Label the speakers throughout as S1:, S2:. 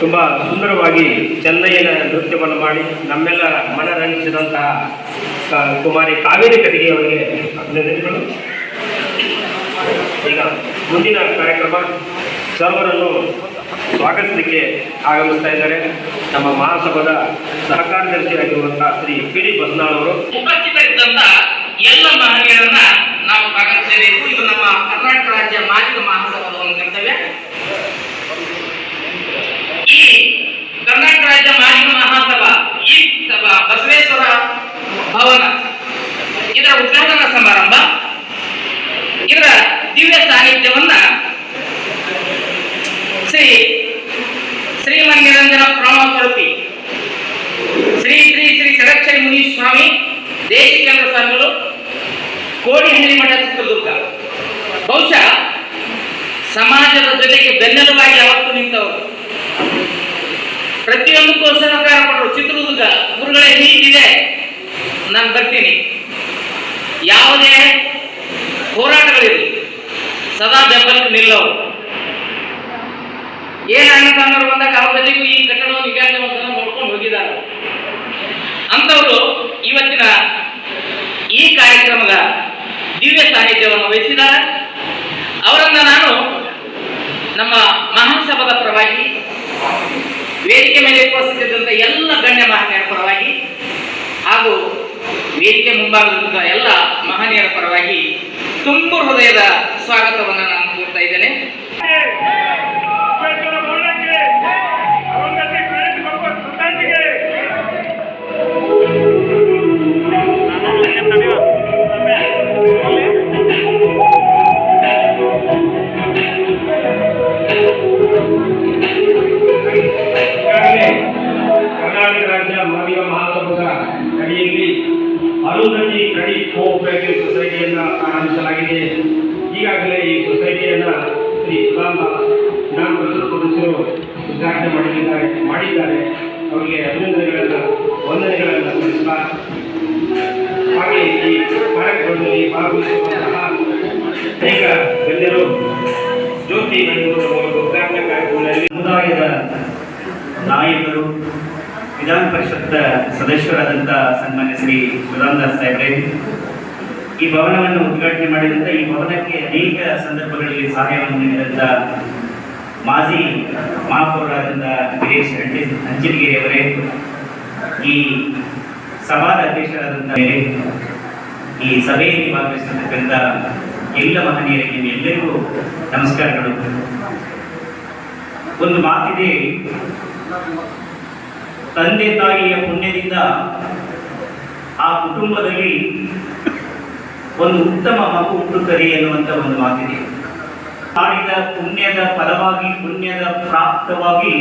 S1: ತುಂಬ ಸುಂದರವಾಗಿ ಚೆನ್ನೈನ ನೃತ್ಯವನ್ನು ಮಾಡಿ ನಮ್ಮೆಲ್ಲ ಮನರಂಜಿಸಿದಂತಹ ಕುಮಾರಿ ಕಾವೇರಿ ಕಟ್ಟಿಗೆ ಅವರಿಗೆ ಅಭಿನಂದನೆಗಳು. ಈಗ ಮುಂದಿನ ಕಾರ್ಯಕ್ರಮ ಸರ್ವರನ್ನು ಸ್ವಾಗತಿಸಲಿಕ್ಕೆ ಆಗಮಿಸ್ತಾ ಇದ್ದಾರೆ. ನಮ್ಮ ಮಹಾಸಭಾದ ಸಹಕಾರ್ಯದರ್ಶಿಯಾಗಿರುವಂತಹ ಶ್ರೀ ಪಿ ಡಿ ಬಸ್ನಾಳ್ ಅವರು.
S2: ಉಪಸ್ಥಿತರಿದ್ದಂತ ಎಲ್ಲ ಮಹನೀಯರನ್ನ ನಾವು ಸ್ವಾಗತಿಸಬೇಕು ಇದು ನಮ್ಮ ಕರ್ನಾಟಕ ರಾಜ್ಯ ಮಾಜಿಕ ಮಹಾಸಭಾದ ಒಂದು ಕರ್ತವ್ಯ. ಈ ಕರ್ನಾಟಕ ರಾಜ್ಯ ಮಾಜಿಕ ಮಹಾಸಭಾ, ಈ ಸಭಾ ಬಸವೇಶ್ವರ ಭವನ, ಇದರ ಉದ್ಘಾಟನಾ ಸಮಾರಂಭ, ಇದರ ದಿವ್ಯ ಸಾನ್ನಿಧ್ಯವನ್ನ ಶ್ರೀ ಶ್ರೀಮನ್ನಿರಂಜನ ಪ್ರಮಾಣ ಸ್ವರೂಪಿ ಶ್ರೀ ಶ್ರೀ ಶ್ರೀ ಷಡಕ್ಷರಿ ಮುನಿ ಸ್ವಾಮಿ ದೇಶಿಕೇಂದ್ರ ಸ್ವಾಮಿಗಳು, ಕೋಡಿಹಳ್ಳಿ ಮಠ ಚಿತ್ರದುರ್ಗ. ಬಹುಶಃ ಸಮಾಜದ ಜೊತೆಗೆ ಬೆನ್ನೆಲುಬಾಗಿ ಅವತ್ತು ನಿಂತವರು. ಪ್ರತಿಯೊಂದಕ್ಕೂ ಸಹಕಾರ ಕೊಟ್ಟರು ಚಿತ್ರದುರ್ಗ ಗುರುಗಳೇ ಹೀಗಿದೆ. ನಾನು ಬರ್ತೀನಿ. ಯಾವುದೇ ಹೋರಾಟಗಳಿರಲಿ ಸದಾ ಬೆಂಬಲಕ್ಕೆ ನಿಲ್ಲವರು ಏನ್ ತಮ್ಮರು ಬಂದಾಗ ಅವರಿಗೂ ಈ ಕಟ್ಟಡವನ್ನು ವಿಕಾಸವನ್ನು ನೋಡ್ಕೊಂಡು ಹೋಗಿದ್ದಾರೆ. ಅಂತವರು ಇವತ್ತಿನ ಈ ಕಾರ್ಯಕ್ರಮದ ದಿವ್ಯ ಸಾನ್ನಿಧ್ಯವನ್ನು ವಹಿಸಿದ್ದಾರೆ. ಅವರನ್ನ ನಾನು ನಮ್ಮ ಮಹಾಸಭಾದ ಪರವಾಗಿ ವೇದಿಕೆ ಮೇಲೆ ಉಪಸ್ಥಿತಿದ್ದಂಥ ಎಲ್ಲ ಗಣ್ಯ ಮಹನೀಯರ ಪರವಾಗಿ ಹಾಗೂ ವೇದಿಕೆ ಮುಂಭಾಗದ ಎಲ್ಲ ಮಹನೀಯರ ಪರವಾಗಿ ತುಂಬು ಹೃದಯದ ಸ್ವಾಗತವನ್ನು ನಾನು ಕೋರ್ತಾ ಇದ್ದೇನೆ.
S1: ನಾಯಕರು ವಿಧಾನ ಪರಿಷತ್ ಸದಸ್ಯರಾದಂಥ ಸನ್ಮಾನ್ಯ ಶ್ರೀ ಸುಧಾಂದಾಸ್ ಸಾಹೇಬ್ರೆ, ಈ ಭವನವನ್ನು ಉದ್ಘಾಟನೆ ಮಾಡಿದಂಥ ಈ ಭವನಕ್ಕೆ ಅನೇಕ ಸಂದರ್ಭಗಳಲ್ಲಿ ಸಹಾಯವನ್ನು ನೀಡಿದಂಥ ಮಾಜಿ ಮಹಾಪೌರರಾದಂಥ ಗಿರೀಶ್ ಹಂಚಿ ಹಂಚಿನಗಿರಿಯವರೇ, ಈ ಸಭಾದ ಅಧ್ಯಕ್ಷರಾದಂಥ ಈ ಸಭೆಯಲ್ಲಿ ಭಾಗವಹಿಸಿರ್ತಕ್ಕಂಥ ಎಲ್ಲ ಮಹನೀಯರಿಗೆ ಎಲ್ಲರಿಗೂ ನಮಸ್ಕಾರಗಳು. ಒಂದು ಮಾತಿದೆ ತಂದೆ ತಾಯಿಯ ಪುಣ್ಯದಿಂದ ಆ ಕುಟುಂಬದಲ್ಲಿ ಒಂದು ಉತ್ತಮ ಮಗು ಹುಟ್ಟುತ್ತದೆ ಎನ್ನುವಂತ ಒಂದು ಮಾತಿದೆ. ಮಾಡಿದ ಪುಣ್ಯದ ಫಲವಾಗಿ, ಪುಣ್ಯದ ಪ್ರಾಪ್ತವಾಗಿ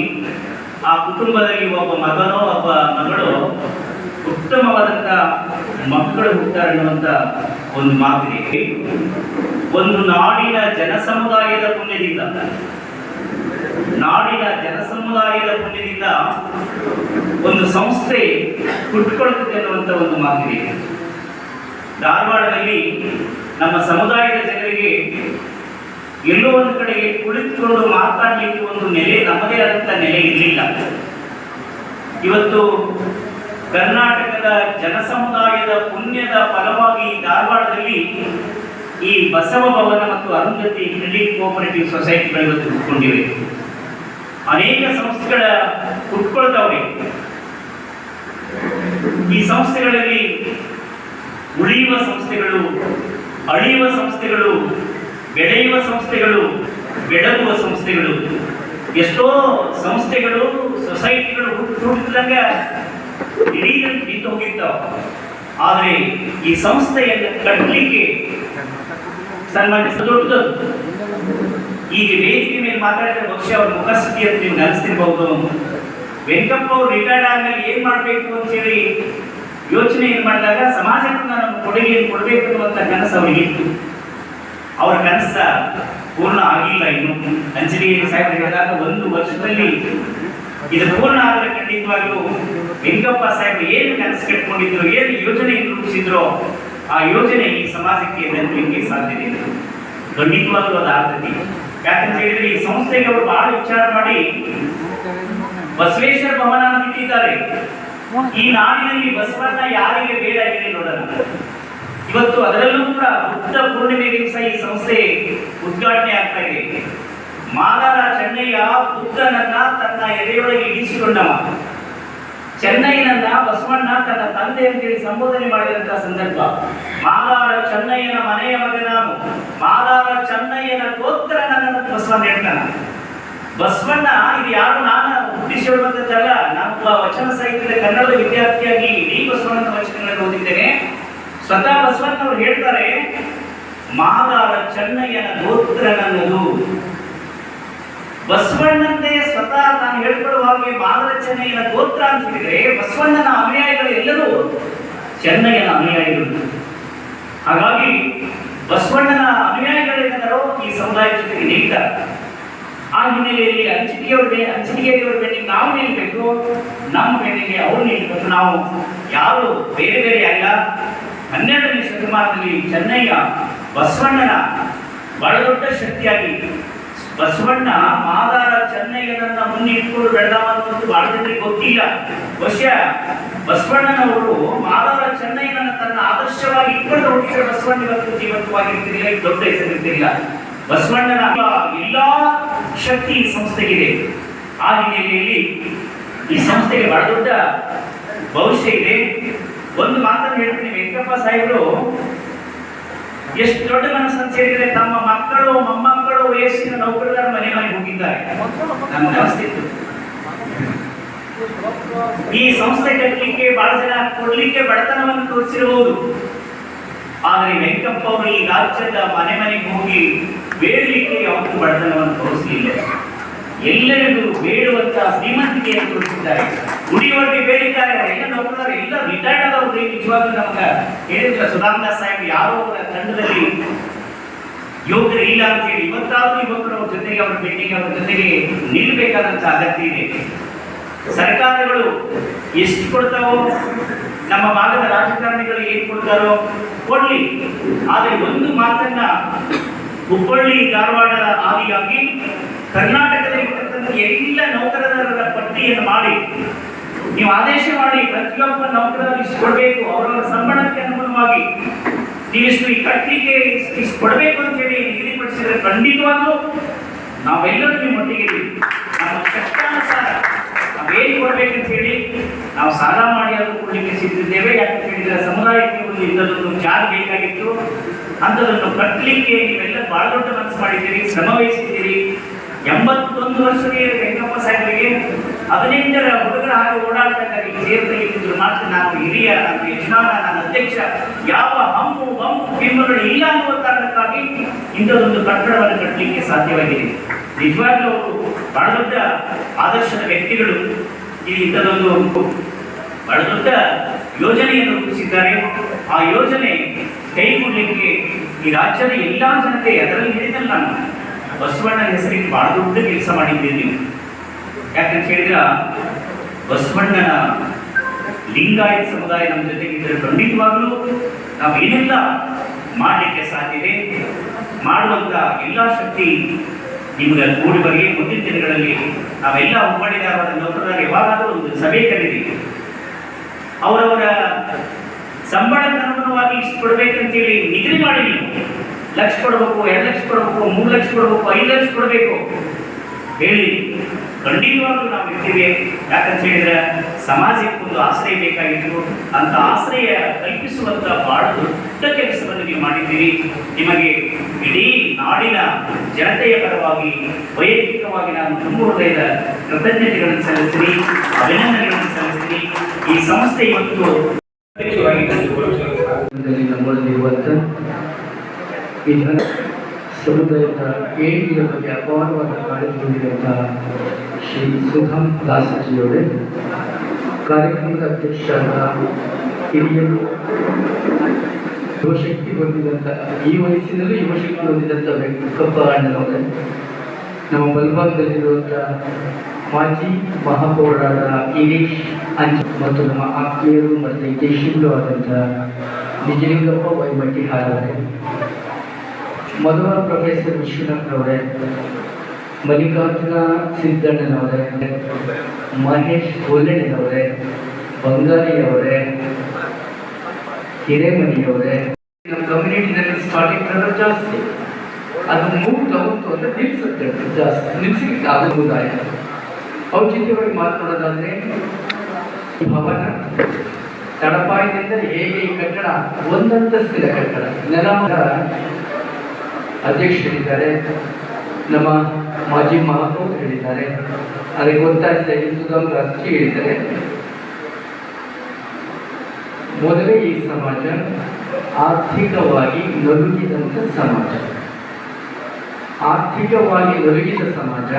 S1: ಆ ಕುಟುಂಬದಲ್ಲಿ ಒಬ್ಬ ಮಗನೋ, ಒಬ್ಬ ಮಗಳು ಉತ್ತಮವಾದಂಥ ಮಕ್ಕಳು ಹುಟ್ಟಾರೆ ಅನ್ನುವಂಥ ಒಂದು ಮಾತಿದೆ. ಒಂದು ನಾಡಿನ ಜನಸಮುದಾಯದ ಪುಣ್ಯದಿಂದ. ನಾಡಿನ ಜನಸಮುದಾಯದ ಪುಣ್ಯದಿಂದ ಒಂದು ಸಂಸ್ಥೆ ಹುಟ್ಟುಕೊಳ್ಳುತ್ತದೆ ಅನ್ನುವಂಥ ಒಂದು ಮಾತಿದೆ ಧಾರವಾಡದಲ್ಲಿ ನಮ್ಮ ಸಮುದಾಯದ ಜನರಿಗೆ ಎಲ್ಲೋ ಒಂದು ಕಡೆಗೆ ಕುಳಿತುಕೊಂಡು ಮಾತಾಡಲಿಕ್ಕೆ ಒಂದು ನೆಲೆ ನಮ್ಮದೇ ಆದಂಥ ನೆಲೆ ಇರಲಿಲ್ಲ. ಇವತ್ತು ಕರ್ನಾಟಕದ ಜನಸಮುದಾಯದ ಪುಣ್ಯದ ಫಲವಾಗಿ ಧಾರವಾಡದಲ್ಲಿ ಈ ಬಸವ ಭವನ ಮತ್ತು ಅರುಂಧತಿ ಕ್ರೆಡಿಟ್ ಕೋಆಪರೇಟಿವ್ ಸೊಸೈಟಿಗಳು ಇವತ್ತು ಹುಟ್ಕೊಂಡಿವೆ. ಅನೇಕ ಸಂಸ್ಥೆಗಳ ಹುಟ್ಕೊಳ್ತಾವೆ ಈ ಸಂಸ್ಥೆಗಳಲ್ಲಿ ಉಳಿಯುವ ಸಂಸ್ಥೆಗಳು, ಅಳಿಯುವ ಸಂಸ್ಥೆಗಳು, ಬೆಳೆಯುವ ಸಂಸ್ಥೆಗಳು, ಬೆಳಗುವ ಸಂಸ್ಥೆಗಳು. ಎಷ್ಟೋ ಸಂಸ್ಥೆಗಳು, ಸೊಸೈಟಿಗಳು ಹುಟ್ಟಿದಂಗ ಇಡೀ ನಿಂತು ಹೋಗಿರ್ತಾವ. ಆದರೆ ಈ ಸಂಸ್ಥೆಯನ್ನು ಕಟ್ಟಲಿಕ್ಕೆ ಸನ್ಮಾನಿಸ ದೊಡ್ಡದು. ಈಗ ವೇದಿಕೆ ಮೇಲೆ ಮಾತಾಡಿದ್ರೆ ಬಹುಶಃ ಅವ್ರ ಮುಖಸ್ಥಿತಿ ಅಂತ ನೀವು ಅನಿಸ್ತಿರ್ಬಹುದು ವೆಂಕಪ್ಪ ಅವರು ರಿಟೈರ್ಡ್ ಆದ್ಮೇಲೆ ಏನ್ ಮಾಡ್ಬೇಕು ಅಂತ ಹೇಳಿ ಯೋಚನೆ ಏನ್ ಮಾಡಿದಾಗ ಸಮಾಜಕ್ಕೆ ನಾನು ಕೊಡುಗೆಯನ್ನು ಕೊಡಬೇಕು ಅನ್ನುವಂತ ಕನಸು ಅವರಿಗಿತ್ತು ಅವರ ಕನಸ ಪೂರ್ಣ ಆಗಿಲ್ಲ ಇನ್ನು. ಅಂಜಲಿ ಸಾಹೇಬ್ ಹೇಳಿದಾಗ ಒಂದು ವರ್ಷದಲ್ಲಿ ಇದು ಪೂರ್ಣ ಆದರೆ ಖಂಡಿತವಾಗ್ಲೂ ವೆಂಕಪ್ಪ ಸಾಹೇಬ್ ಏನು ಕನಸು ಕಟ್ಕೊಂಡಿದ್ರು, ಏನು ಯೋಜನೆ ರೂಪಿಸಿದ್ರೋ ಆ ಯೋಜನೆ ಈ ಸಮಾಜಕ್ಕೆ ನೆನಪಲಿಕ್ಕೆ ಸಾಧ್ಯತೆ ಇದೆ ಖಂಡಿತವಾಗ್ಲೂ ಅದು ಆಗ್ತದೆ. ಯಾಕಂತ ಹೇಳಿದ್ರೆ ಈ ಸಂಸ್ಥೆಗೆ ಅವರು ಬಹಳ ವಿಚಾರ ಮಾಡಿ ಬಸವೇಶ್ವರ ಭವನ ಅಂತ ಇಟ್ಟಿದ್ದಾರೆ. ಈ ನಾಡಿನಲ್ಲಿ ಬಸವಣ್ಣ ಯಾರಿಗೆ ಬೇಡ ಹೇಳಿ ನೋಡೋಣ. ಇವತ್ತು ಅದರಲ್ಲೂ ಕೂಡ ಬುದ್ಧ ಪೂರ್ಣಿಮೆ ದಿವಸ ಈ ಸಂಸ್ಥೆ ಉದ್ಘಾಟನೆ ಆಗ್ತಾ ಇದೆ. ಮಾದಾರ ಚೆನ್ನಯ್ಯ ಬುದ್ಧನನ್ನ ತನ್ನ ಎದೆಯೊಳಗೆ ಇಡಿಸಿಕೊಂಡವ. ಚೆನ್ನೈನನ್ನ ಬಸವಣ್ಣ ತನ್ನ ತಂದೆ ಅಂತೇಳಿ ಸಂಬೋಧನೆ ಮಾಡಿದಂತಹ ಸಂದರ್ಭ. ಮಾದಾರ ಚೆನ್ನಯ್ಯನ ಮನೆಯ ಮಗ ನಾನು. ಮಾದಾರ ಚೆನ್ನಯ್ಯನ ಗೋತ್ರ ನನ್ನನ್ನು ಬಸವಣ್ಣ ಹೇಳ್ತಾನೆ ಬಸವಣ್ಣ, ಇದು ಯಾರು? ನಾನು. ಉದ್ದೇಶ ಹೇಳುವಂತದ್ದಲ್ಲ ನಮ್ಮ ವಚನ ಸಾಹಿತ್ಯದ ಕನ್ನಡದ ವಿದ್ಯಾರ್ಥಿಯಾಗಿ ಇಡೀ ಬಸವಣ್ಣನ ವಚನಗಳನ್ನು ಓದಿದ್ದೇನೆ. ಸ್ವತಃ ಬಸವಣ್ಣ ಅವರು ಹೇಳ್ತಾರೆ, ಮಾದಾರ ಚೆನ್ನಯ್ಯನ ಗೋತ್ರ ನನ್ನದು. ಬಸವಣ್ಣಂತೆ ಸ್ವತಃ ನಾನು ಹೇಳ್ಕೊಳ್ಳುವಾಗೆ ಮಾದರ ಚೆನ್ನಯ್ಯನ ಗೋತ್ರ ಅಂತ ಹೇಳಿದ್ರೆ, ಬಸವಣ್ಣನ ಅನುಯಾಯಿಗಳು ಎಲ್ಲರೂ ಚೆನ್ನಯ್ಯನ ಅನುಯಾಯಿಗಳು. ಹಾಗಾಗಿ ಬಸವಣ್ಣನ ಅನುಯಾಯಿಗಳೇನಾದರೂ ಈ ಸಮುದಾಯ ಜೊತೆಗೆ ನಿಲ್ತಾರೆ ಆ ಹಿನ್ನೆಲೆಯಲ್ಲಿ ಹಂಚಿಕೆಯವ್ರ ಬೆ ಹಂಚಿಕೆಯವ್ರ ಬೆನ್ನಿಗೆ ನಾವು ನಿಲ್ಬೇಕು. ನಮ್ಮ ಬೆನ್ನಿಗೆ ಅವರು ನಿಲ್ಬೇಕು. ನಾವು ಯಾರು ಬೇರೆ ಬೇರೆ ಅಲ್ಲ. ಹನ್ನೆರಡನೇ ಶತಮಾನದಲ್ಲಿ ಚೆನ್ನಯ್ಯ ಬಸವಣ್ಣನ ಬಹಳ ದೊಡ್ಡ ಶಕ್ತಿಯಾಗಿ ಬಸವಣ್ಣ ಮಾದಾರ ಚೆನ್ನಯ್ಯನನ್ನ ಮುಂದೆ ಇಟ್ಕೊಂಡು ಬೆಳೆದವ ಅನ್ನೋದು ಬಹಳ ಜನರಿಗೆ ಗೊತ್ತಿಲ್ಲ. ಬಹುಶಃ ಬಸವಣ್ಣನವರು ಮಾದಾರ ಚೆನ್ನಯ್ಯನನ್ನ ಆದರ್ಶವಾಗಿ ಇಟ್ಕೊಂಡು ಹೋಗಿದ್ರೆ ಬಸವಣ್ಣ ಇವತ್ತು ಜೀವಂತವಾಗಿರ್ತಿರ್ಲಿಲ್ಲ ದೊಡ್ಡ ಹೆಸರಿರ್ತಿರ್ಲಿಲ್ಲ ಬಸವಣ್ಣನ ಎಲ್ಲಾ ಶಕ್ತಿ ಈ ಸಂಸ್ಥೆಗಿದೆ. ಆ ಹಿನ್ನೆಲೆಯಲ್ಲಿ ಈ ಸಂಸ್ಥೆಗೆ ಬಹಳ ದೊಡ್ಡ ಭವಿಷ್ಯ ಇದೆ. ಒಂದು ಮಾತನ್ನು ಹೇಳ್ತೀನಿ, ವೆಂಕಪ್ಪ ಸಾಹೇಬರು. ಎಷ್ಟು ದೊಡ್ಡ ಮನಸ್ಸನ್ನು ಸೇರಿದರೆ ತಮ್ಮ ಮಕ್ಕಳು, ಮೊಮ್ಮಕ್ಕಳು, ವಯಸ್ಸಿನ ನೌಕರರ ಮನೆ ಮನೆಗೆ ಹೋಗಿದ್ದಾರೆ. ನಮ್ಮ ಅನಿಸ್ತಿತ್ತು ಈ ಸಂಸ್ಥೆ ಕಟ್ಟಲಿಕ್ಕೆ ಬಹಳ ಜನ ಕೊಡ್ಲಿಕ್ಕೆ ಬಡತನವನ್ನು ತೋರಿಸಿರಬಹುದು. ಆದರೆ ವೆಂಕಪ್ಪ ಅವರು ಈ ರಾಜ್ಯದ ಮನೆ ಮನೆಗೆ ಹೋಗಿ ಬೇಡಲಿಕ್ಕೆ ಯಾವತ್ತೂ ಬಡತನವನ್ನು ತೋರಿಸಲಿಲ್ಲ. ಎಲ್ಲರಿಗೂ ಬೇಡುವಂತ ಶ್ರೀಮಂತಿಕೆಯನ್ನು ತೋರಿಸಿದ್ದಾರೆ. ಉಡಿಯುವಂತೆ ಬೇಡಿದ್ದಾರೆ. ಎಲ್ಲ ನೌಕರರು, ಎಲ್ಲ ರಿಟೈರ್ಡ್ ಆದವರು ನಿಜವಾಗ್ಲೂ ನಮ್ಗೆ ಹೇಳಿದ್ರ ಸುಧಾಮದಾಸ್ ಸಾಹೇಬ್, ಯಾರೋ ಅವರ ತಂಡದಲ್ಲಿ ಯೋಗ್ಯರು ಇಲ್ಲ ಅಂತ ಹೇಳಿ ಇವತ್ತಾದ್ರೂ ಯುವಕರು ಅವ್ರ ಜೊತೆಗೆ, ಅವ್ರ ಬೆಟ್ಟಿಗೆ, ಅವ್ರ ಜೊತೆಗೆ ನಿಲ್ಬೇಕಾದಂತ ಅಗತ್ಯ ಇದೆ. ಸರ್ಕಾರಗಳು ಎಷ್ಟು ಕೊಡ್ತಾವೋ, ನಮ್ಮ ಭಾಗದ ರಾಜಕಾರಣಿಗಳು ಏನ್ ಕೊಡ್ತಾರೋ ಕೊಡ್ಲಿ ಆದ್ರೆ ಒಂದು ಮಾತನ್ನ ಹುಬ್ಬಳ್ಳಿ ಧಾರವಾಡ ಆದಿಯಾಗಿ ಕರ್ನಾಟಕದಲ್ಲಿ ಎಲ್ಲ ನೌಕರರ ಪಟ್ಟಿಯನ್ನು ಮಾಡಿ, ನೀವು ಆದೇಶ ಮಾಡಿ, ಪ್ರತಿಯೊಬ್ಬ ನೌಕರರು ಇಷ್ಟು ಕೊಡಬೇಕು, ಅವರವರ ಸಂಬಳಕ್ಕೆ ಅನುಗುಣವಾಗಿ ನೀವಿಷ್ಟು ಈ ಕಟ್ಟಲಿಕ್ಕೆ ಇಷ್ಟು ಕೊಡಬೇಕು ಅಂತ ಹೇಳಿ ನಿಗದಿಪಡಿಸಿದ್ರೆ ಖಂಡಿತವಾಗ್ಲೂ ನಾವೆಲ್ಲರೂ ನಿಮ್ಮ ಇದ್ದೀವಿ. ನಮ್ಮ ಕಷ್ಟಾನುಸಾರ ನಾವೇನು ಕೊಡ್ಬೇಕಂತ ಹೇಳಿ ನಾವು ಸಾಲ ಮಾಡಿ ಅದು ಕೊಡ್ಲಿಕ್ಕೆ ಸಿದ್ಧಿದ್ದೇವೆ ಯಾಕಂತ ಹೇಳಿದ್ರೆ ಸಮುದಾಯಕ್ಕೆ ಒಂದು ಇಂಥದ್ದೊಂದು ಜಾಗ ಬೇಕಾಗಿತ್ತು. ಅಂಥದನ್ನು ಕಟ್ಟಲಿಕ್ಕೆ ನೀವೆಲ್ಲ ಬಹಳ ದೊಡ್ಡ ಮನಸ್ಸು ಮಾಡಿದ್ದೀರಿ, ಶ್ರಮ ವಹಿಸಿದ್ದೀರಿ. ಎಂಬತ್ತೊಂದು ವರ್ಷಕ್ಕೆ ವೆಂಕಪ್ಪ ಸಾಹೇಬರಿಗೆ. ಹದಿನೆಂಟರ ಹುಡುಗರ ಹಾಗೆ ಓಡಾಡ್ಬೇಕಾಗಿ ಸೇರ್ಪಡೆ ಇದ್ರು ಮಾತ್ರ ನಾನು ಹಿರಿಯ, ನಾನು ಯಜಮಾನ, ನಾನು ಅಧ್ಯಕ್ಷ. ಯಾವ ಹಂಪು ಬಂಪು ಬಿಂಬಗಳು ಇಲ್ಲ ಅನ್ನುವ ಕಾರಣಕ್ಕಾಗಿ ಇಂಥದೊಂದು ಕಟ್ಟಡವನ್ನು ಕಟ್ಟಲಿಕ್ಕೆ ಸಾಧ್ಯವಾಗಿದೆ. ನಿಜವಾಗ್ಲೂ ಅವರು ಬಹಳ ದೊಡ್ಡ ಆದರ್ಶದ ವ್ಯಕ್ತಿಗಳು ಈ ಇಂಥದೊಂದು ಬಹಳ ದೊಡ್ಡ ಯೋಜನೆಯನ್ನು ರೂಪಿಸಿದ್ದಾರೆ. ಆ ಯೋಜನೆ ಕೈಗೂಡಲಿಕ್ಕೆ ಈ ರಾಜ್ಯದ ಎಲ್ಲಾ ಜನತೆ ಅದರಲ್ಲಿ ಹೇಳಿದಲ್ಲ ನಾನು. ಬಸವಣ್ಣನ ಹೆಸರಿಗೆ ಬಹಳ ದೊಡ್ಡ ಕೆಲಸ ಮಾಡಿದ್ದೀರಿ ನೀವು. ಯಾಕಂತ ಹೇಳಿದ್ರ, ಬಸವಣ್ಣನ ಲಿಂಗಾಯತ ಸಮುದಾಯ ನಮ್ಮ ಜೊತೆಗಿದ್ದರೆ ಖಂಡಿತವಾಗಲೂ ನಾವು ಏನೆಲ್ಲ ಮಾಡಲಿಕ್ಕೆ ಸಾಧ್ಯ ಇದೆ? ಮಾಡುವಂತ ಎಲ್ಲ ಶಕ್ತಿ ನಿಮಗೆ ಕೂಡಿ ಬರಲಿ, ಮುಂದಿನ ದಿನಗಳಲ್ಲಿ ನಾವೆಲ್ಲ ಹುಬ್ಬಳ್ಳಿ ನೌಕರರಾಗಿ ನೌಕರರು ಯಾವಾಗಾದರೂ ಒಂದು ಸಭೆ ಕರೀರಿ ಅವರವರ ಸಂಬಳಕ್ಕೆ ಅನುಗುಣವಾಗಿ ಇಷ್ಟು ಕೊಡ್ಬೇಕಂತೇಳಿ ನಿಗದಿ ಮಾಡಿ ಲಕ್ಷ ಕೊಡಬೇಕು, ಎರಡು ಲಕ್ಷ ಕೊಡಬೇಕು, ಮೂರು ಲಕ್ಷ ಕೊಡಬೇಕು, ಐದು ಲಕ್ಷ ಕೊಡಬೇಕು. ಹೇಳಿ ಖಂಡಿತವಾಗ್ಲೂ ನಾವು ಇರ್ತೀವಿ. ಯಾಕಂತ ಹೇಳಿದ್ರೆ ಸಮಾಜಕ್ಕೆ ಒಂದು ಆಶ್ರಯ ಬೇಕಾಗಿತ್ತು. ಅಂತ ಆಶ್ರಯ ಕಲ್ಪಿಸುವಂತ ಬಹಳ ದೊಡ್ಡ ಕೆಲಸವನ್ನು ನೀವು ಮಾಡಿದ್ದೀರಿ. ನಿಮಗೆ ಇಡೀ ನಾಡಿನ ಜನತೆಯ ಪರವಾಗಿ, ವೈಯಕ್ತಿಕವಾಗಿ ನಾನು ತುಂಬ ಹೃದಯದ ಕೃತಜ್ಞತೆಗಳನ್ನು ಸಲ್ಲಿಸ್ತೀನಿ, ಅಭಿನಂದನೆಗಳನ್ನು ಸಲ್ಲಿಸ್ತೀನಿ. ಈ ಸಂಸ್ಥೆ ಇವತ್ತು
S3: ವಿಧಾನ ಸಮುದಾಯದ ಏಳಿಗೆಯ ಬಗ್ಗೆ ಅಪಾರವಾದ ಕಾಳಜಿ ಹೊಂದಿದಂತಹ ಶ್ರೀ ಸುಧಾಮ್ ದಾಸಜಿಯವರೇ, ಕಾರ್ಯಕ್ರಮದ ಅಧ್ಯಕ್ಷರಾದ ಹಿರಿಯರು ಯುವಶಕ್ತಿ ಹೊಂದಿದಂಥ ಈ ವಯಸ್ಸಿನಲ್ಲೂ ಯುವಶಕ್ತಿ ಹೊಂದಿದಂಥ ಕಪ್ಪ ಅಣ್ಣನವರೇ ನಮ್ಮ ಬಲಭಾಗದಲ್ಲಿರುವಂಥ ಮಾಜಿ ಮಹಾಪೌರರಾದ ಗಿರೀಶ್ ಅಂಜ್ ಮತ್ತು ನಮ್ಮ ಆತ್ಮೀಯರು ಮತ್ತು ಹಿತೈಷಿಗಳು ಆದಂಥ ನಿಜಲಿಂಗಪ್ಪ ವೈಮಟ್ಟಿ ಹಾರವರೇ ಮೊದಲ ಪ್ರೊಫೆಸರ್ ವಿಶ್ವನಾಥ್ ಅವರೇ, ಮಲ್ಲಿಕಾರ್ಜುನ ಸಿದ್ದಣ್ಣನವರೇ ಮಹೇಶ್ ಕೊಲ್ಲಣ್ಣನವರೇ ಬಂಗಾರಿಯವರೇ ಹಿರೇಮಣಿಯವರೇ ನಮ್ಮ ಕಮ್ಯುನಿಟಿನಲ್ಲಿ ಸ್ಟಾರ್ಟಿಂಗ್ ಪ್ರೊಡಕ್ಟ್ ಜಾಸ್ತಿ. ಅದು ಮೂವ್ ತಗೊಂಡು ಅಂತ ನಿಲ್ಸುತ್ತೆ ಅದು ಜಾಸ್ತಿ. ನಿಲ್ಸಲಿಕ್ಕೆ ಆಗೋ ಅವ್ರ ಔಚಿತ್ಯವಾಗಿ ಮಾತನಾಡೋದಾದ್ರೆ, ಭವನ, ತಡಪಾಯದಿಂದ ಹೇಗೆ ಈ ಕಟ್ಟಡ, ಒಂದಂತಸ್ತಿನ ಕಟ್ಟಡ ನೆಲಮದ ಅಧ್ಯಕ್ಷರಿದ್ದಾರೆ. ನಮ್ಮ ಮಾಜಿ ಮಹಾಪೌರ್ ಹೇಳಿದ್ದಾರೆ ಅದಕ್ಕೆ ಒತ್ತಾಯಿಸಿದ ಸುಧಾಮ್ ರಾಜಕೀಯ ಹೇಳಿದ್ದಾರೆ. ಮೊದಲೇ ಈ ಸಮಾಜ ಆರ್ಥಿಕವಾಗಿ ನಲುಗಿದಂಥ ಸಮಾಜ. ಆರ್ಥಿಕವಾಗಿ ನಲುಗಿದ ಸಮಾಜ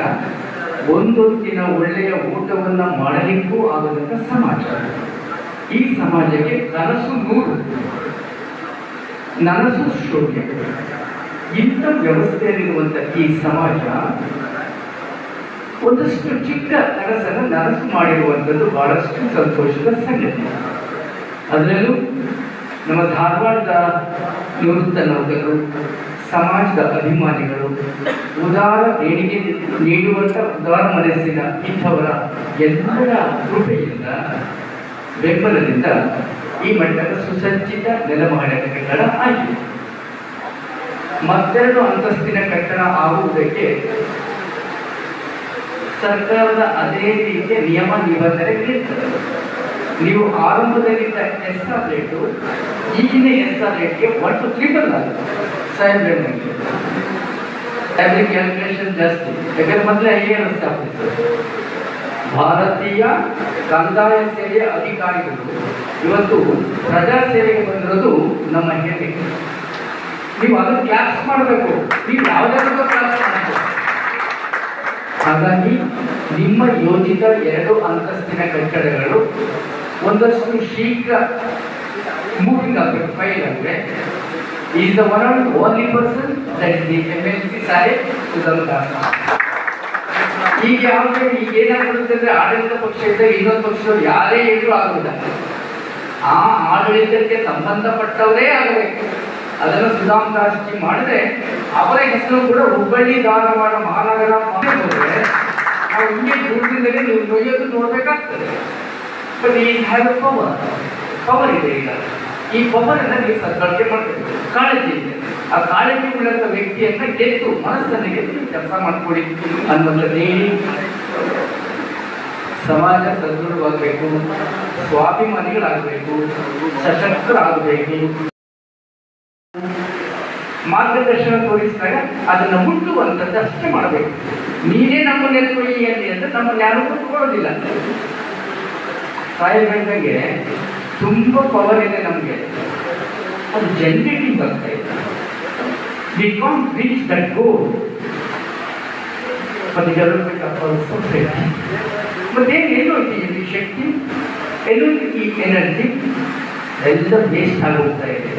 S3: ಒಂದೊಂದಿನ ಒಳ್ಳೆಯ ಊಟವನ್ನು ಮಾಡಲಿಕ್ಕೂ ಆಗದಂಥ ಸಮಾಜ. ಈ ಸಮಾಜಕ್ಕೆ ಕನಸು ನೂರು. ನನಸು ಶೂನ್ಯ. ಇಂಥ ವ್ಯವಸ್ಥೆಯಲ್ಲಿರುವಂಥ ಈ ಸಮಾಜ ಒಂದಷ್ಟು ಚಿಕ್ಕ ಕನಸನ್ನು ನನಸು ಮಾಡಿರುವಂಥದ್ದು ಬಹಳಷ್ಟು ಸಂತೋಷದ ಸಂಗತಿ. ಅದರಲ್ಲೂ ನಮ್ಮ ಧಾರವಾಡದ ನಿವೃತ್ತ ನೌಕರರು, ಸಮಾಜದ ಅಭಿಮಾನಿಗಳು, ಉದಾರ ದೇಣಿಗೆ ನೀಡುವಂಥ ಉದಾರ ಮನಸ್ಸಿನ ಇಂಥವರ ಎಲ್ಲರ ಕೃಪೆಯಿಂದ, ಬೆಂಬಲದಿಂದ ಈ ಮಟ್ಟದ ಸುಸಜ್ಜಿತ ಕಟ್ಟಡ ಆಗಿದೆ. ಮತ್ತೆರಡು ಅಂತಸ್ತಿನ ಕಟ್ಟಡ ಆಗುವುದಕ್ಕೆ ಸರ್ಕಾರದ ಅದೇ ರೀತಿಯ ನಿಯಮ ನಿಬಂಧನೆಗಳಿರ್ತದೆ ನೀವು ಆರಂಭದಲ್ಲಿದ್ದ ಎಸ್ ಆರ್ ರೇಟು ಈಗಿನ ಎಸ್ ಆರ್ ರೇಟ್ಗೆ ಒಟ್ಟು ತ್ರಿಬಲ್ ಆಗುತ್ತೆ ಕ್ಯಾಲ್ಕುಲೇಷನ್ ಜಾಸ್ತಿ. ಯಾಕಂದ್ರೆ ಮೊದಲೇ ಐ ಆಫೀಸರ್ ಭಾರತೀಯ ಕಂದಾಯ ಸೇವೆಯ ಅಧಿಕಾರಿಗಳು ಇವತ್ತು ಪ್ರಜಾ ಸೇವೆಗೆ ಬಂದಿರೋದು ನಮ್ಮ ಹೆಮ್ಮೆ ನೀವು ಅದನ್ನು ಕ್ಲಾಸ್ ಮಾಡಬೇಕು. ನೀವು ಯಾವುದಾದ್ರೂ ಕ್ಲಾಸ್ ಮಾಡಬೇಕು. ಹಾಗಾಗಿ ನಿಮ್ಮ ಯೋಜಿತ ಎರಡು ಅಂತಸ್ತಿನ ಕಟ್ಟಡಗಳು ಒಂದಷ್ಟು ಶೀಘ್ರ ಮೂವಿಂಗ್ ಆಗಬೇಕು ಫೈಲ್ ಅಂದರೆ is the one only person that the M L C ಈಗ ಯಾವುದೇ ಈಗ ಏನಾಗ್ಬಿಡುತ್ತೆ ಅಂದ್ರೆ ಆಡಳಿತ ಪಕ್ಷ ಇದ್ದರೆ ಇನ್ನೊಂದು ಪಕ್ಷದವ್ರು ಯಾರೇ ಹೇಳಿದ್ರು ಆಗುವುದಿಲ್ಲ ಆ ಆಡಳಿತಕ್ಕೆ ಸಂಬಂಧಪಟ್ಟವರೇ ಆಗಬೇಕು. ಅದನ್ನು ದಾಸ್ಜಿ ಮಾಡಿದ್ರೆ ಅವರ ಹೆಸರು ಕೂಡ ಹುಬ್ಬಳ್ಳಿ, ಧಾರವಾಡ, ಮಹಾನಗರ ಹೋದ್ರೆ ನಾವು ಹಿಂಗೆ ದೂರದಿಂದಲೇ ನೀವು ನೋಡ್ಬೇಕಾಗ್ತದೆ. ಬಟ್ ಈ ಹ್ಯಾವ್ ಪವರ್ ಪವರ್ ಇದೆ ಈಗ. ಈ ಪವರ್ ಅನ್ನ ನೀವು ಸದ್ಬಳಕೆ ಮಾಡಬೇಕು. ಕಾಳಜಿ ಇದೆ. ಆ ಕಾಳಜಿ ಉಳ್ಳಂತ ವ್ಯಕ್ತಿಯನ್ನ ಗೆದ್ದು ಮನಸ್ಸನ್ನು ಗೆದ್ದು ಕೆಲಸ ಮಾಡ್ಕೊಡಿ ಹೇಳಿ ಸಮಾಜ ಸದೃಢವಾಗಬೇಕು, ಸ್ವಾಭಿಮಾನಿಗಳಾಗಬೇಕು, ಸಶಕ್ತರಾಗಬೇಕು. ಮಾರ್ಗದರ್ಶನ ತೋರಿಸಿದಾಗ ಅದನ್ನು ಮುಟ್ಟುವಂಥದ್ದು ಅಷ್ಟೇ ಮಾಡಬೇಕು. ನೀನೇ ನಮ್ಮ ಎತ್ಕೊಳ್ಳಿ ಅಲ್ಲಿ ಅಂತ ನಮ್ಮನ್ನು ಯಾರು ಕೊಡೋದಿಲ್ಲ ಸಾಯಿಬಂದಂಗೆ ತುಂಬ ಪವರ್ ಇದೆ ನಮಗೆ. ಅದು ಜನರೇಟಿಂಗ್ ಆಗ್ತಾ ಇದೆ. We can't reach that goal for the development of our ಮತ್ತೇನು ಈ ಶಕ್ತಿ? ಎಲ್ಲೋಯ್ತು ಈ ಎನರ್ಜಿ ಎಲ್ಲ ವೇಸ್ಟ್ ಆಗೋಗ್ತಾ ಇದೆ.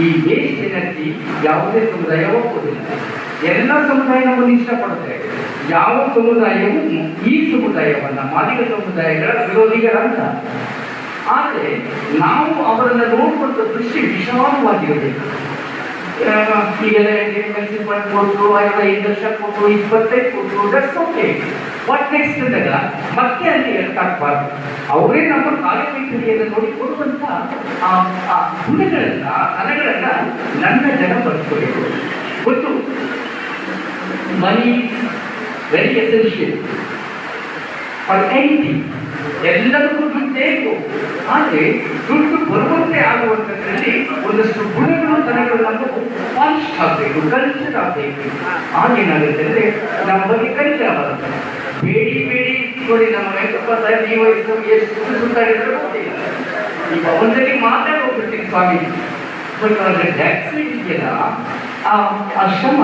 S3: ಈ ದೇಶದಲ್ಲಿ ಯಾವುದೇ ಸಮುದಾಯ ಒಪ್ಪುವುದಿಲ್ಲ ಎಲ್ಲ ಸಮುದಾಯ ನಮ್ಮನ್ನು ಇಷ್ಟಪಡುತ್ತೆ. ಯಾವ ಸಮುದಾಯವು ಈ ಸಮುದಾಯವನ್ನ, ಮಾದಿಗ ಸಮುದಾಯಗಳ ವಿರೋಧಿಗಳಂತ. ಆದರೆ ನಾವು ಅವರನ್ನು ನೋಡಿಕೊಂಡ ದೃಷ್ಟಿ ವಿಶಾಲವಾಗಿರಬೇಕು. ಈಗೆಲ್ಲ ಮುನ್ಸಿಪಲ್ ಕೊಟ್ಟರು ಐವತ್ತು ಐದು ಲಕ್ಷ ಕೊಟ್ಟರು ಇಪ್ಪತ್ತೈದು ಕೊಟ್ಟರು ವಾಟ್ ನೆಕ್ಸ್ಟ್ ಮತ್ತೆ ಅಲ್ಲಿ ಹಾಕ್ಬಾರ್ದು ಅವರೇ ನಮ್ಮ ಕಾರ್ಯವೈಖರಿಯನ್ನು ನೋಡಿ ಕೊಡುವಂಥ ಆ ಗುಣಗಳನ್ನ ಆ ಕಲೆಗಳನ್ನ ನನ್ನ ಜನ ಬರ್ಸ್ಕೊಬೇಕು ಗೊತ್ತು ಮನಿ ವೆರಿ ಎಸೆನ್ಷಿಯಲ್ ಫಾರ್ ಎಲ್ಲದಕ್ಕೂ ಬೇಕು. ಆದರೆ ದುಡ್ಡು ಬರುವಂತೆ ಆಗುವಂಥದ್ರಲ್ಲಿ ಒಂದಷ್ಟು ಗುಣಗಳು ತನಗಳು ನಮಗೆ ಪಾಲಿಶ್ ಆಗಬೇಕು ಕಲ್ಚರ್ ಆಗಬೇಕು ಆಗೇನಾಗುತ್ತೆ ಅಂದ್ರೆ ನಮ್ಮ ಬಗ್ಗೆ ಕಲ್ಚರ್ ಬರುತ್ತೆ ಬೇಡಿ ಬೇಡಿ ನೋಡಿ ನಮ್ಮ ವೆಂಕಪ್ಪ ವಯಸ್ಸು ಎಷ್ಟು ಸುತ್ತಾಡಿದ್ರೆ ಗೊತ್ತಿಲ್ಲ ಈಗ ಭವನದಲ್ಲಿ ಮಾತಾಡಿ ಹೋಗ್ಬಿಡ್ತೀನಿ ಸ್ವಾಮಿ ಅವರ ಟ್ಯಾಕ್ಸಿ ಇದೆಯಲ್ಲ ಆ ಶ್ರಮ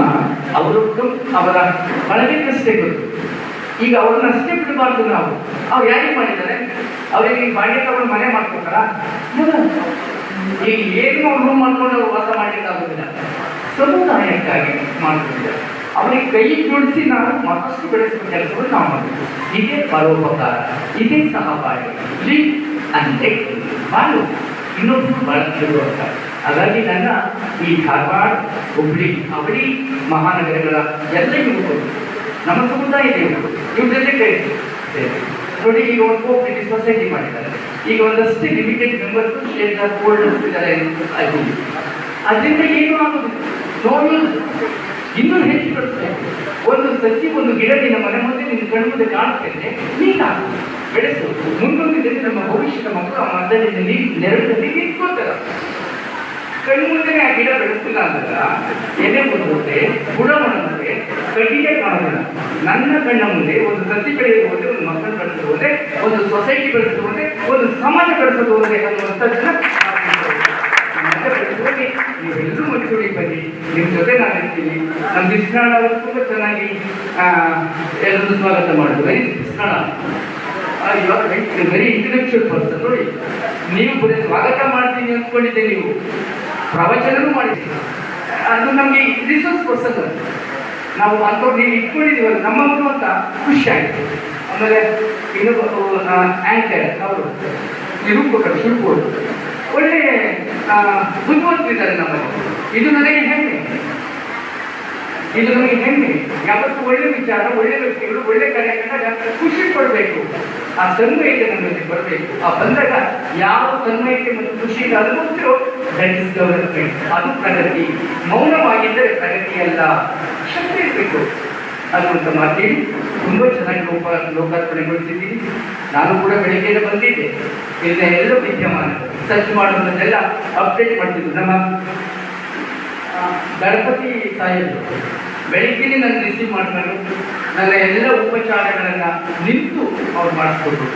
S3: ಅವರು ಅವರ ಬಳಗಕ್ಕಷ್ಟೇ ಗೊತ್ತು. ಈಗ ಅವ್ರನ್ನ ಅಷ್ಟೇ ಬಿಡಬಾರ್ದು ನಾವು. ಅವ್ರು ಯಾರಿಗೆ ಮಾಡಿದ್ದಾರೆ? ಅವರಿಗೆ ಬಾಡಿಗೆ ತಗೊಂಡು ಮನೆ ಮಾಡ್ಕೊತಾರ ಈಗ ಏನು ರೂಮ್ ಮಾಡ್ಕೊಂಡು ವಾಸ ಮಾಡಲಿಕ್ಕಾಗೋದಿಲ್ಲ. ಸಮುದಾಯಕ್ಕಾಗಿ ಮಾಡ್ತಿದ್ದಾರೆ ಅವರಿಗೆ ಕೈ ಜೋಡಿಸಿ ನಾವು ಮತ್ತಷ್ಟು ಬೆಳೆಸುವ ಕೆಲಸವನ್ನು ನಾವು ಮಾಡಬೇಕು ಇದೇ ಪರೋಪಕಾರ, ಇದೇ ಸಹಪಾಠಿ ಟೇಕ್ ಬಾಳು ಇನ್ನೊಂದು ಬಳಸಿರುವಂತ ಹಾಗಾಗಿ ನನ್ನ ಈ ಧಾರವಾಡ, ಹುಬ್ಳಿ, ಅವಳಿ ಮಹಾನಗರಗಳ ಎಲ್ಲ ಯುವಕರು ನಮ್ಮ ಸಮುದಾಯ ಇವರು ಇವ್ರ ಜೊತೆ ಕೈ ನೋಡಿ, ಈಗ ಒಂದು ಕೋಆಪರೇಟಿವ್ ಸೊಸೈಟಿ ಮಾಡಿದ್ದಾರೆ. ಈಗ ಒಂದಷ್ಟು ಲಿಮಿಟೆಡ್ ಮೆಂಬರ್ಸ್ ಶೇರ್ ಹೋಲ್ಡರ್ಸ್ ಇದ್ದಾರೆ ಅದರಿಂದ ಏನು ಆಗುದಿಲ್ಲ. ನೋಡಿ, ಇನ್ನೂ ಹೆಚ್ಚು ಬರುತ್ತೆ ಒಂದು ಸಸಿ, ಒಂದು ಗಿಡ ನಿನ್ನ ಮನೆ ಮುಂದೆ, ನಿನ್ನ ಕಣ್ಣು ಮುಂದೆ ಕಾಣ್ತೇನೆ, ನೀನು ಬೆಳೆಸು. ಮುಂದೊಂದಿದ್ದರೆ ನಮ್ಮ ಭವಿಷ್ಯದ ಮಕ್ಕಳು ಆ ಮರದಲ್ಲಿ ನೀರು ನೆರಳಲ್ಲಿ ನಿಂತ್ಕೋತಾರೆ ಕಣ್ಣು ಮುಂದೆ ಆ ಗಿಡ ಬೆಳೆಸಿಲ್ಲ ಅಂದಾಗ ಎಲೆ ಬರುತ್ತೆ ಬುಡ ಕಡ್ಡಿಗೆ ಕಾಣೋದಿಲ್ಲ. ನನ್ನ ಕಣ್ಣ ಮುಂದೆ ಒಂದು ಸಸಿ ಬೆಳೆಯೋದು ಹೋದ್ರೆ, ಒಂದು ಮಕ್ಕಳು ಬೆಳೆಸೋದು ಹೋದ್ರೆ, ಒಂದು ಸೊಸೈಟಿ ಬೆಳೆಸೋದು ಹೋದೆ ಒಂದು ಸಮಾಜ ಬೆಳೆಸೋದು ಹೋದ್ರೆ ಅನ್ನುವಂಥ ಜನ ಮತ್ತೆ ಬೆಳೆಸೋಕೆ ನೀವೆಲ್ಲರೂ ಮೈಸೂರಿಗೆ ಬನ್ನಿ. ನಿಮ್ಮ ಜೊತೆ ನಾನು ಇರ್ತೀನಿ. ನಮ್ಮ ಬಿಸ್ನಾಳ ತುಂಬ ಚೆನ್ನಾಗಿ ಎಲ್ಲರೂ ಸ್ವಾಗತ ಮಾಡಿದ್ರು ವೆರಿ ಬಿಸ್ನಾಳ ಇವಾಗ ವೆರಿ ಇಂಟೆಲೆಕ್ಚುಯಲ್ ಪರ್ಸನ್ ನೋಡಿ. ನೀವು ಬರೀ ಸ್ವಾಗತ ಮಾಡ್ತೀನಿ ಅಂದ್ಕೊಂಡಿದ್ದೆ ನೀವು. ಪ್ರವಚನ ಮಾಡಿದ್ದೀರಿ. ಅದು ನಮಗೆ ರಿಸೋರ್ಸ್ ಪರ್ಸನ್ ನಾವು ಅಂಥವ್ರು ನೀವು ಇಟ್ಕೊಂಡಿದ್ದೀವಲ್ಲ ನಮ್ಮಂತೂ ಅಂತ ಖುಷಿ ಆಯಿತು. ಆಮೇಲೆ ಇನ್ನೊಬ್ಬ ಆ್ಯಂಕರ್ ಅವರು ನಿರೂಪಕರು, ಶಿಲ್ಪರು. ಒಳ್ಳೆ ಬುದ್ಧಿವಂತರಿದ್ದಾರೆ ನಮ್ಮಲ್ಲಿ. ಇದು ನನಗೆ ಹೆಮ್ಮೆ. ಇದು ನಮಗೆ ಹೆಮ್ಮೆ. ಯಾವತ್ತೂ ಒಳ್ಳೆ ವಿಚಾರ, ಒಳ್ಳೆ ವ್ಯಕ್ತಿಗಳು, ಒಳ್ಳೆ ಕಾರ್ಯಕ್ರಮ ಖುಷಿ ಪಡಬೇಕು. ಆ ತನ್ಮಯತೆ ನಮ್ಮಲ್ಲಿ ಬರಬೇಕು. ಆ ಬಂದಾಗ ಯಾವ ತನ್ಮಯತೆ ಮತ್ತು ಖುಷಿ ಗೊತ್ತಿರೋ ದಟ್ ಅದು ಪ್ರಗತಿ. ಮೌನವಾಗಿದ್ದರೆ ಪ್ರಗತಿ ಅಲ್ಲ ಶಕ್ತಿ ಇರಬೇಕು. ಅನ್ನುವಂಥ ಮಾತೇಳಿ ತುಂಬ ಚೆನ್ನಾಗಿ ಲೋಕ ಲೋಕಾರ್ಪಣೆಗೊಳಿಸಿದ್ದೀನಿ ನಾನು ಕೂಡ ಬೆಳಿಗ್ಗೆ ಬಂದಿದ್ದೆ. ಇದನ್ನ ಎಲ್ಲ ವಿದ್ಯಮಾನ ಸರ್ಚ್ ಮಾಡುವುದನ್ನೆಲ್ಲ ಅಪ್ಡೇಟ್ ಮಾಡ್ತಿದ್ದು ನಮ್ಮ ಗಣಪತಿ ಸಾಹೇಬರು. ಬೆಳಗ್ಗೆ ನನ್ನ ರಿಸೀವ್ ಮಾಡಿಕೊಂಡು ನನ್ನ ಎಲ್ಲ ಉಪಚಾರಗಳನ್ನು ನಿಂತು ಅವ್ರು ಮಾಡಿಸ್ಕೊಟ್ರು.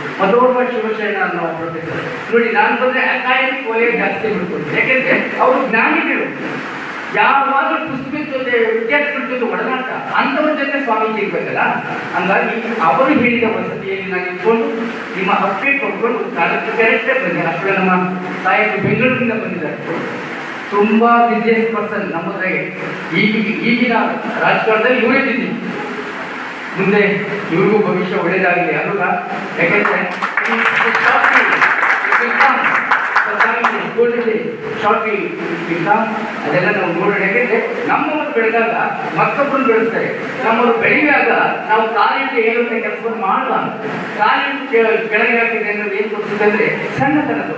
S3: ಒಬ್ಬ ಶುಭಾಶಯವನ್ನು ಅನ್ನೋ ಪ್ರೊಫೆಸರ್. ನೋಡಿ, ನಾನು ಬಂದರೆ ಅಕಾಡೆಮಿಕ್ ವಲಯ ಜಾಸ್ತಿ ಬಿಡ್ಕೊಂಡು ಯಾಕೆಂದರೆ ಅವರು ಜ್ಞಾನಿಗಳು. ಯಾವಾಗಲೂ ಪುಸ್ತಕದ ಜೊತೆ ವಿದ್ಯಾರ್ಥಿಗಳ ಜೊತೆ ಒಡನಾಟ. ಅಂಥವ್ರ ಜೊತೆ ಸ್ವಾಮೀಜಿ ಇರ್ಬೇಕಲ್ಲ? ಹಂಗಾಗಿ ಅವರು ಹೇಳಿದ ವಸತಿಯಲ್ಲಿ ನಾನು ಇಟ್ಕೊಂಡು, ನಿಮ್ಮ ಅಪ್ಡೇಟ್ ಕೊಟ್ಕೊಂಡು ಕಾಲಕ್ಕೆ ಕರೆಕ್ಟೇ ಬಂದೆ. ಅಷ್ಟೇ ನಮ್ಮ ಸಾಹೇಬರು ಬೆಂಗಳೂರಿನಿಂದ ಬಂದಿದ್ದಾರೆ. ತುಂಬಾ ಬಿಸಿನೆಸ್ ಪರ್ಸನ್ ನಮ್ಮದ್ರಾಗೆ ಈಗ ಈಗಿನ ರಾಜಕಾರಣದಲ್ಲಿ ಇವರೇ ಇದ್ದೀನಿ ಮುಂದೆ ಇವ್ರಿಗೂ ಭವಿಷ್ಯ ಒಳ್ಳೇದಾಗಲಿ ಅಲ್ಲ ಯಾಕಂದ್ರೆ ಶಾರ್ಟ್ಲಿ ಅದೆಲ್ಲ ನಾವು ನೋಡೋಣ. ಹೇಗೆ ನಮ್ಮವರು ಬೆಳೆದಾಗ ಮತ್ತೊಬ್ಬರು ಬೆಳೆಸ್ತಾರೆ. ನಮ್ಮವರು ಬೆಳೆಯುವಾಗ ನಾವು ಕಾಲಿಟ್ಟು ಹೇಳುವಂಥ ಕೆಲಸವನ್ನು ಮಾಡಬಾರ್ದು. ಕಾಲಿಟ್ಟು ಕೆಳಗೆ ಹಾಕಿದೆ ಅನ್ನೋದು ಏನು ಗೊತ್ತಿದೆ ಸಣ್ಣತನದ್ದು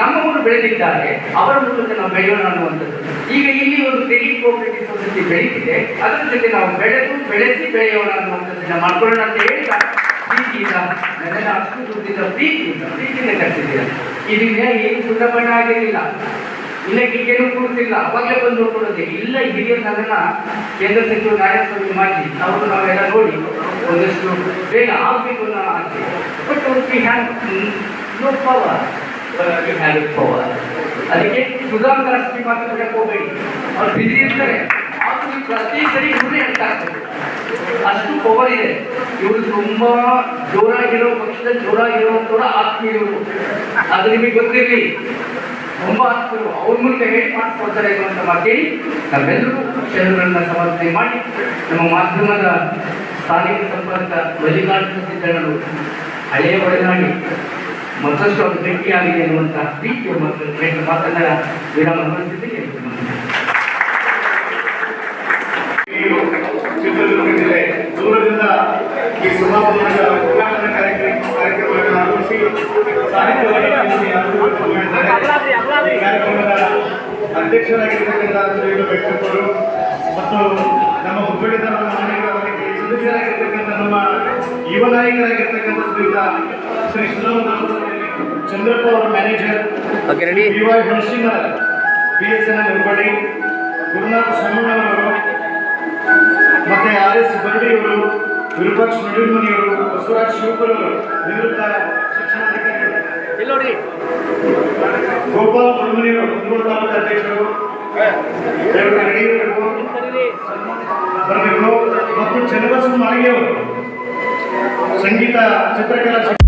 S3: ನಮ್ಮವರು ಬೆಳೆದಿದ್ದಾರೆ, ಅವರ ಮೂಲಕ ನಾವು ಬೆಳೆಯೋಣ ಅನ್ನುವಂಥದ್ದು. ಈಗ ಇಲ್ಲಿ ಒಂದು ಕ್ರೆಡಿಟ್ ಕೋಆಪರೇಟಿವ್ ಸೊಸೈಟಿ ಬೆಳೀತಿದೆ. ಅದರ ಜೊತೆ ನಾವು ಬೆಳೆದು, ಬೆಳೆಸಿ ಬೆಳೆಯೋಣ ಅನ್ನುವಂಥದ್ದನ್ನ ಮಾಡ್ಕೊಳ್ಳೋಣ ಅಂತ ಹೇಳಿದ ಪ್ರೀತಿಯಿಂದ ನನ್ನೆಲ್ಲ ಅಷ್ಟು ದುಡ್ಡಿಂದ ಪ್ರೀತಿಯಿಂದ ಪ್ರೀತಿಯಿಂದ ಕಟ್ಟಿದ್ದೀರ ಇದರಿಂದ ಏನು ಸುಣ್ಣಬಣ್ಣ ಆಗಿರಲಿಲ್ಲ. ಇಲ್ಲ ಏನು ಕೊಡುತ್ತಿಲ್ಲ ಅವಾಗಲೇ ಬಂದು ನೋಡ್ಕೊಳ್ಳೋದೆ ಇಲ್ಲ, ಹಿರಿಯ ನನ್ನನ್ನ ಕೇಂದ್ರ ಸಚಿವ ನಾರಾಯಣಸ್ವಾಮಿ ಮಾಡಿ ಅವರು ನಾವೆಲ್ಲ ನೋಡಿ ಒಂದಷ್ಟು ಬೇಗ ಆಗಬೇಕು ಅನ್ನೋ ಆಸೆ. But we have no power we power ಅದಕ್ಕೆ ಸುಧಾಕರ್ ರಾಷ್ಟ್ರೀಯ ಮಾತ್ರ ಹೋಗಬೇಡಿ. ಅವ್ರು ಬಿಸಿ ಇರ್ತಾರೆ. ಪ್ರತಿ ಸರಿ ಇವರೇ ಇರ್ತಾರೆ ಅಷ್ಟು ಪವರ್ ಇದೆ. ಇವರು ತುಂಬಾ ಜೋರಾಗಿರೋ ಪಕ್ಷದ ಜೋರಾಗಿರುವಂತವ್ರ ಆತ್ಮೀಯರು. ಅದು ನಿಮಗೆ ಗೊತ್ತಿರಲಿ. ತುಂಬಾ ಆತ್ಮೀಯರು. ಅವ್ರ ಮೂಲಕ ಹೇಳಿ ಮಾಡಿಸ್ಕೊಳ್ತಾರೆ ಅನ್ನುವಂಥ ಮಾತೇಳಿ ನಾವೆಲ್ಲರೂ ಶರಣರನ್ನ ಸಮರ್ಥನೆ ಮಾಡಿ ನಮ್ಮ ಮಾಧ್ಯಮದ ಸ್ಥಾನಿಕ ಸಂಪರ್ಕ ಮಲ್ಲಿಕಾರ್ಜುನ ಹಳೆಯ ಒಡನಾಡಿ ಮತ್ತಷ್ಟು ಅದು ಗಟ್ಟಿಯಾಗಿದೆ ಅನ್ನುವಂಥ ಪ್ರೀತಿಯ ಮತ್ತು ಮಾತನ್ನ ವಿರಾಮ ಗೊಳಿಸಿದ್ದಕ್ಕೆ
S4: ಚಿತ್ರದುರ್ಗ ಜಿಲ್ಲೆ ದೂರದಿಂದ ಈ ಸಮಾರಂಭದ ಉದ್ಘಾಟನಾ ಕಾರ್ಯಕ್ರಮ ಕಾರ್ಯಕ್ರಮವನ್ನು ಆಯೋಜಿಸಿ. ಈ ಕಾರ್ಯಕ್ರಮದ ಅಧ್ಯಕ್ಷರಾಗಿರ್ತಕ್ಕಂಥ ಶ್ರೀಯುತ ಬೆಟ್ಟಪ್ಪರು ಮತ್ತು ನಮ್ಮ ಮಹಾನಗರದಲ್ಲಿ ಸದಸ್ಯರಾಗಿರ್ತಕ್ಕಂಥ ನಮ್ಮ ಯುವ ನಾಯಕರಾಗಿರ್ತಕ್ಕಂಥ ಶ್ರೀಯುತ ಶ್ರೀ ಸುಧಾಮ ಚಂದ್ರಪ್ಪ ಅವರ manager P Y Hunasimara B S N L Gurunath ಸಮ್ಮಣ್ಣವರು R S ಬರ್ಡಿಯವರು ವಿರೂಪಾಕ್ಷ ನಡುಮನಿಯವರು ಬಸವರಾಜ್ ಶಿವಪುರವರು ನಿವೃತ್ತ ಶಿಕ್ಷಣಾಧಿಕಾರಿಗಳು ಗೋಪಾಲ್ ಕುರ್ಮನಿಯವರು ಕುಂದೂರು ತಾಲೂಕು ಅಧ್ಯಕ್ಷರು. ಬರಬೇಕು. ಮತ್ತು ಚನ್ನಬಸವ ಮಾಳಿಗೆಯವರು ಸಂಗೀತ ಚಿತ್ರಕಲಾ